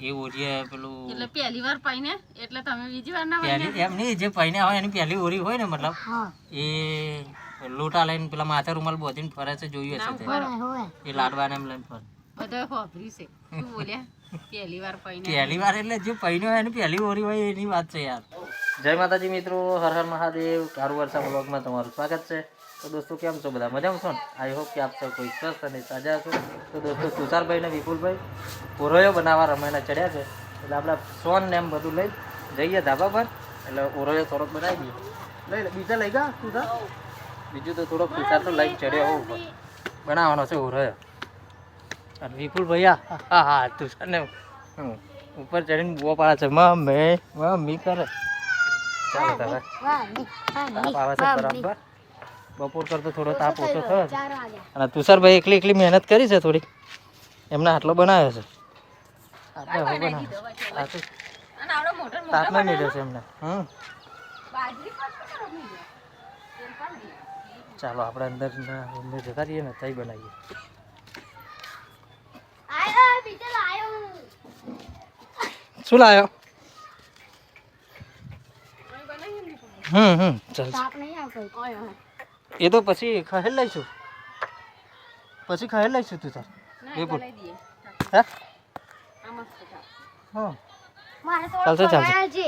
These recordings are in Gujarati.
એ ઓરીએ પેલું એટલે પહેલી વાર પાઈને એટલે તમે બીજી વાર ના પહેલી એમ નહીં જે પહેર્યા હોય એની પહેલી ઓરી હોય ને મતલબ હા. એ લોટા લઈને પેલા માથે રૂમાલ બોધીને ફરે છે જોયું હશે એ લાડવાને એમ લઈને ફરે. બધા હોભર્યું છે. શું બોલ્યા? પહેલી વાર પાઈને. પહેલી વાર એટલે જે પહેર્યો હોય એની પહેલી ઓરી હોય એની વાત છે યાર. જય માતાજી મિત્રો હર હર મહાદેવ કારુ વર્ષા બ્લોગમાં તમારું સ્વાગત છે. તો દોસ્તો કેમ છો બધા? મજામાં છો ને? આઈ હોપ કે આપ સૌ કોઈ સ્વસ્થ અને સાજા છો. તો દોસ્તો તુષારભાઈ ને વિપુલભાઈ ઓરોયો બનાવવા રમાયના ચડ્યા છે. એટલે આપણે સોન ને એમ બધું લઈ જઈએ ધાબા પર. એટલે ઓરોયો થોડોક બનાવી દઈએ. લઈ લે બીજા લઈ ગયા તુષાર. બીજું તો થોડોક તુષાર તો લઈ ચડ્યો હોવ પણ. બનાવવાનો છે ઓરોયો. અને વિપુલ ભૈયા હા હા તુષારને હમ, ઉપર ચડીને બુઓ પાડે છે. મમ્મી મમ્મી કરે. ચાલો ની આવે છે બરાબર. બપોર કરતો થોડો તાપ ઓછો થયો છે. અને તુષારભાઈ એકલી એકલી મહેનત કરી છે થોડી એમને આટલો બનાવ્યો છે. આપણે હવે બનાવ્યો છે. તાપમાં એમને. હમ. ચાલો આપણે અંદર અંદર જતા રહીએ ને તઈ બનાવીએ. શું લાવ્યો. હમ હમ ચાલ. એ તો પછી ખહેલ લઈશું. પછી ખહેલ લઈશું તું તાર. ના, એ બોલ. હે. હા. ચાલશે, ચાલશે.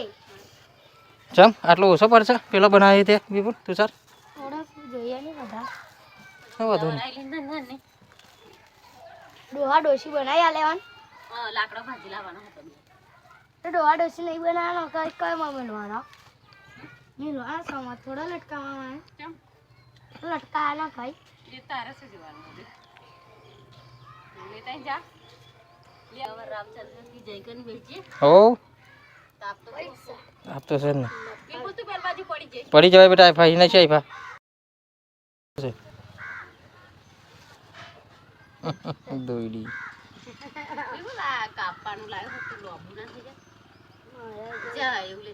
ચમ આટલો ઓછો પડશે. પેલો બનાવી તે વિપુલ તું સર વાંધો ડોહા ડોસી બનાવી આ લેવાનું? લાકડો ભાજી લાવવાનો હતો તો ડોહા ડોસી નહીં બનાવવાનો કઈ બનવાનો મિલવાનો સમા થોડો લટકાવવાનો? લટકાયા ના ભાઈ. એ તારે શું જોવાનું હતું? જા. લે, હવે રામચંદ્રજી જય કરીને બેસીએ. હો? તાપ તો બહુ તો છે ને. બિલકુલ તું પેલી બાજુ પડી જઈશ. પડી જવાય બેટા આઈફા એને છે આઈફા દોઈડી બિલકુલ આ કાપવાનું લાવ્યો હતું, લોબુ ના થઈ જા, એવું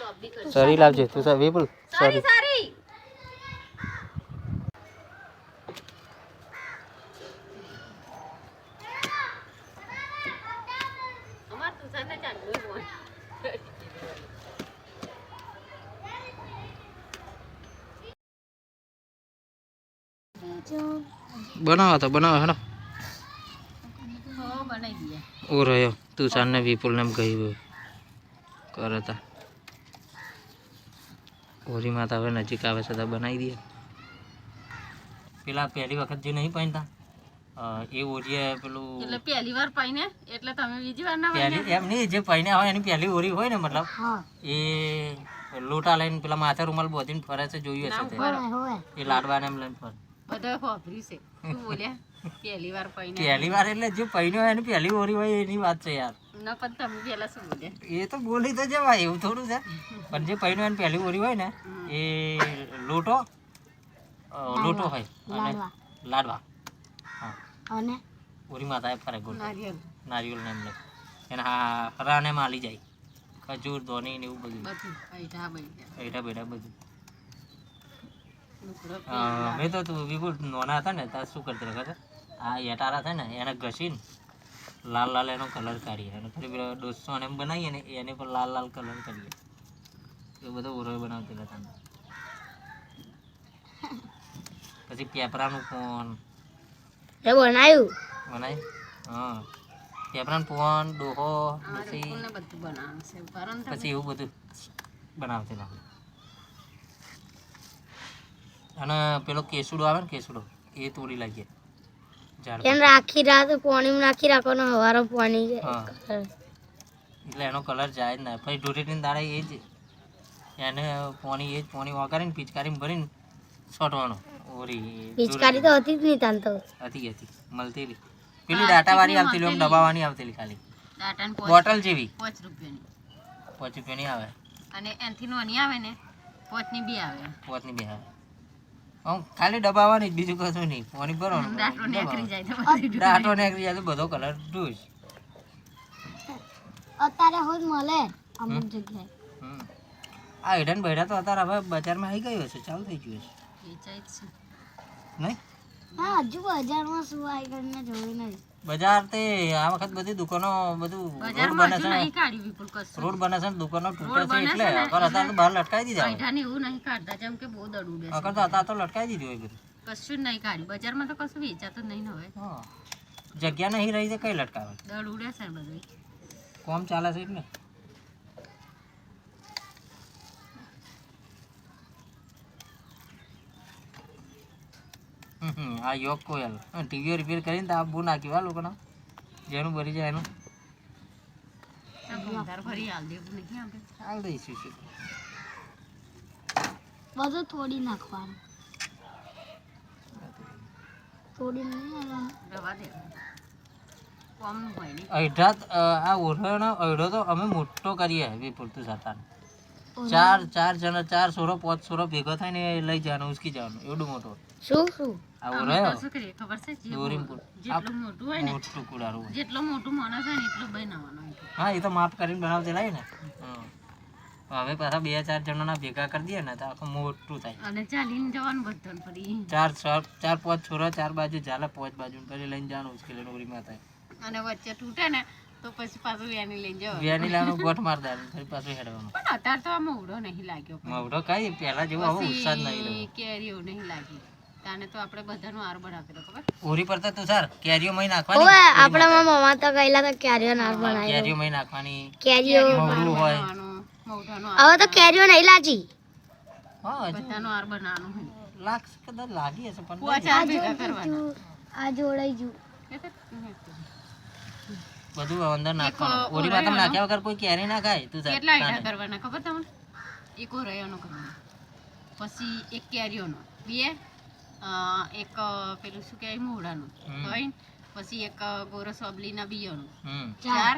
લોબી કરશે. સરી લાવજે તું સર વિપુલ સારી સરી. બનાવો તો બનાવો હેડો. બનાવી ઓ રહ્યો. તું સાને વિપુલ ને એમ કહ્યું. કરે તા. ઓરી માતા હવે નજીક આવે છે તો બનાવી દઈએ. પેલા પહેલી વખત જે નહીં પહેરતા એ ઓરીએ પેલું એટલે પહેલી વાર પહેને એટલે તમે બીજી વાર ના પહેલી એમ નહીં જે પહેને હોય એની પહેલી ઓરી હોય ને મતલબ એ લોટા લઈને પેલા માથે રૂમાલ બોધીને ફરે છે જોયું હશે એ લાડવાને એમ લઈને ફરે. બધા હોભર્યું છે. શું બોલ્યા? પહેલી વાર પહેલી વાર એટલે જે પહેન્યો હોય એની પહેલી ઓરી હોય એની વાત છે યાર. એ તો બોલી તો જવાય એવું થોડું છે. પણ જે પહેલું એની પહેલી ઓરી હોય ને એ લોટો લોટો હોય અને લાડવા. અને? ઓરી માતાએ ફરે ગોળ નારિયેળ ને એમને. એને હા હરાને માલી જાય. ખજૂર ધોની ને એવું બધું. પૈસા બૈઠા બધું. મેં તો તું વિપુલ નોના હતા ને ત્યારે શું કરતા છે આ એટારા થાય ને એને ઘસીને લાલ લાલ એનો કલર કાઢીએ અને ફરી પેલો ડોસો એમ બનાવીએ ને એને પર લાલ લાલ કલર કરીએ. એ બધો ઓરો બનાવતી હતા પછી પેપરાનું પોન એ બનાવ્યું બનાવ્યું હા. પેપરાનું પોન ડોહો પછી પછી એવું બધું બનાવતી અને પેલો કેસુડો આવે ને કેસુડો એ તોડી લાગીએ. એને રાખી રાત પાણીમાં નાખી રાખવાનો હવારો પાણી એટલે એનો કલર જાય જ ના. પછી ધૂળેટીની દાડે એ જ. એને પોણી એ જ પોણી વગાડીને પિચકારીમાં ભરીને છોટવાનો ઓરી પિચકારી તો હતી જ નહીં તાન તો. હતી હતી. મળતી હતી પેલી ડાટાવાળી આવતી એમ દબાવવાની આવતી ખાલી. બોટલ જેવી. પાંચ રૂપિયાની. પાંચ રૂપિયાની આવે. અને એનથી નોની આવે ને? પોચની બી આવે. પોતની બી આવે. આમ ખાલી દબાવવાની જ બીજું કશું નહીં. પાણી ભરો દાંટો નીકળી જાય તો બધું ડાટો નીકળી જાય તો બધો કલર ડૂસ અત્યારે હોજ મળે અમુક જગ્યાએ. હમ. આ હિડન બૈડા તો અત્યારે હવે બજારમાં આવી ગયો હશે ચાલુ થઈ ગયું છે. વેચાય છે. નહીં? હા હજુ બજારમાં શું આવી ગયું જોયું નહીં. બજાર તે આ વખત બધી દુકાનો બધું રોડ બને છે રોડ બને છે દુકાનો તૂટે છે એટલે અગર અત્યારે તો બહાર લટકાઈ દીધા. પૈઠાને એવું નહીં કાઢતા જેમ કે બહુ દડું ઉડે અગર તો અત્યારે તો લટકાઈ દીધું હોય બધું. કશું જ નહીં કાઢ્યું. બજારમાં તો કશું વેચાતું નહીં હવે. હા. જગ્યા નહીં રહી તો કઈ લટકાવે? દડ ઉડે છે બધું. કોમ ચાલે છે એટલે? આ યોગ કોયલ ટીવીઓ રિપેર કરીને તો આ બહુ નાખ્યું આ લોકોના. જેનું ભરી જાય એનું. હાલ દઈશું શું બધું થોડી નાખવાનું. નહીં અઢા આ ઓઢાનો અઢો તો અમે મોટો કરીએ વિપુલ તું સાતાને ચાર ચાર જણા ચાર સોરો પાંચ સોરો ભેગો થાય ને લઈ જવાનું ઉસકી જવાનું. એવડું મોટો. શું શું? પુલ. હવે પાછા બે ચાર જણા ભેગા કરી દઈએ ને તો આખું મોટું થાય. અને ચાલીને જવાનું બધાને ફરી. ચાર ચાર પાંચ છોરા ચાર બાજુ ચાલે પાંચ બાજુ પછી લઈને જવાનું ઉશ્કેલી નોકરીમાં થાય. અને વચ્ચે તૂટે ને તો પછી પાછું વેની લઈ જાવ વ્યાની લાવવાનું ગોઠ માર દેવાનું પછી પાછું હેડવાનું. પણ અત્યારે તો આ મોવડો નહીં લાગ્યો મવડો કઈ પહેલા જેવો હવે ઉત્સાહ નહીં રહ્યો. કેરીઓ નહીં લાગી. તાને તો આપણે બધાનું આર બનાવેલો ખબર? ઓરી પર તો તું સર કેરીઓ મહી નાખવાની. ઓવે આપણા મમ્મા તો કહેલા તો કેરીઓ નાર બનાવી કેરીઓ મહી નાખવાની. કેરીઓ મવડું હોય. હવે તો કેરીઓ નહીં લાજી હા હજુ. આર બનાવવાનું હોય. કદાચ લાગી હશે પણ પોચ ભેગા કરવાના. આ જોડાઈ જુ. બધું અંદર નાખવાનું. ઓરી માં તમે નાખ્યા વગર કોઈ કેરી ના ખાય. તું કેટલા આઈટા કરવાના ખબર તમને? એક ઓરૈયાનો કરવાનો. પછી એક કેરીઓનો. બે? એક પેલું શું કહેવાય મોઢાનું હોય પછી એક ગોરસ અબલીના સોબલીના બિયાનું ચાર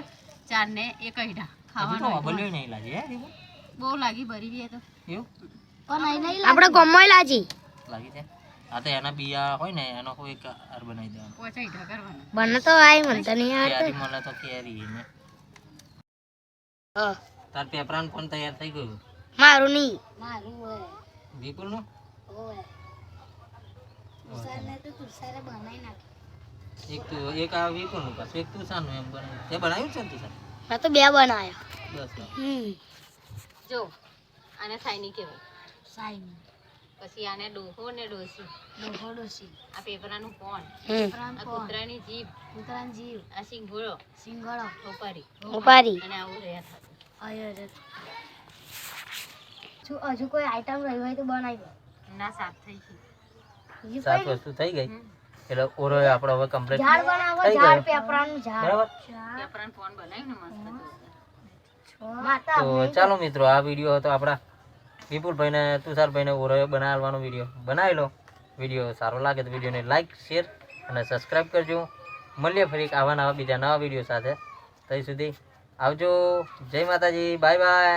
ચાર ને એક અઢા ખાવાનું અબલ્યો નહીં લાગે બહુ લાગી ભરી ગઈ તો. એવું? પણ આપણે ગમોય લાજી લાગી છે? આ તો એના બિયા હોય ને એનો કોઈ એક હાર બનાવી દેવાનો. પોચા આઈટા કરવાનો. બને તો આય મને તો નહીં કેરી મળે તો કેરી ને તાર પેપરાન પણ તૈયાર થઈ ગયું? મારું નહીં. મારું હોય. વિપુલનું હોય તુષારને તો તુષારે બનાવી નાખી એક તું એક આ વિપુલ પાછું એક તું સાનું એમ બનાવ્યું. તે બનાવ્યું છે ને તું મેં તો બે બનાવ્યા બસ બસ. હમ. જો આને સાઈની કહેવાય. સાઈન. પછી આને ડોહો ને ડોસી ડોહો ડોસી આ પેપરાનું કોણ? આ કૂતરાની જીભ. કૂતરાની જીભ. આ સિંગોળો. સિંગળો. ઉપારી અને આવું રહ્યા થતું અરે જો હજુ કોઈ આઈટમ રહી હોય તો બનાવી દો. ના સાફ થઈ ગઈ સાત વસ્તુ થઈ ગઈ. એટલે ઓરો આપણો હવે કમ્પ્લીટ ઝાડ બનાવો થઈ ઝાડ પેપરાનું ઝાડ. બરાબર? પેપરાનું ફોન બનાવીને મસ્ત તો. ચાલો મિત્રો આ વીડિયો હતો આપણા વિપુલભાઈને તુષારભાઈને ઓરો બનાવવાનો વીડિયો. બનાવી લો. વીડિયો સારો લાગે તો વિડીયોને લાઈક શેર અને સબસ્ક્રાઇબ કરજો. મળીએ ફરી એક આવા નવા બીજા નવા વીડિયો સાથે. ત્યાં સુધી આવજો. જય માતાજી. Bye bye